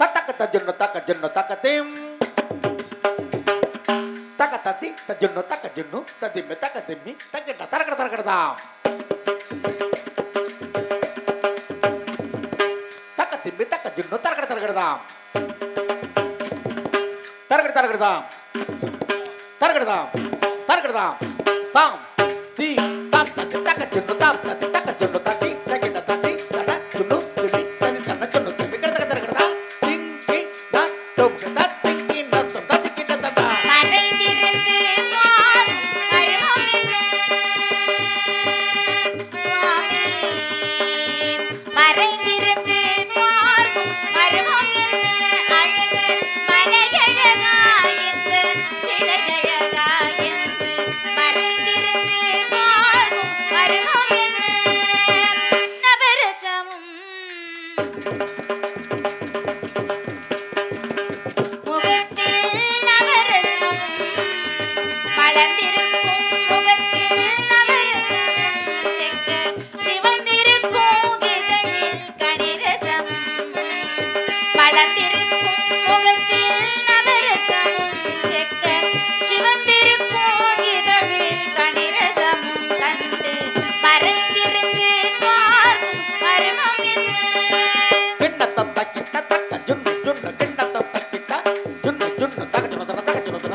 Tatakata tak taka tak taka tim. Takata tak ta tak taka tak ta tak taka tak ta tak tarakata tak Taka tak taka tak tarakata tak Tarakata tak Tarakata. tak Tam. tak tam tak taka tak tam tak taka tak ta tak பழந்தில் తప్ప కిట్ట తప్ప జున్ను జున్ను కింద తప్ప కిట్ట జున్ను జున్ను తగటి మొదల తగటి మొదల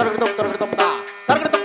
떨그르동 떨그르동 다 떨그르동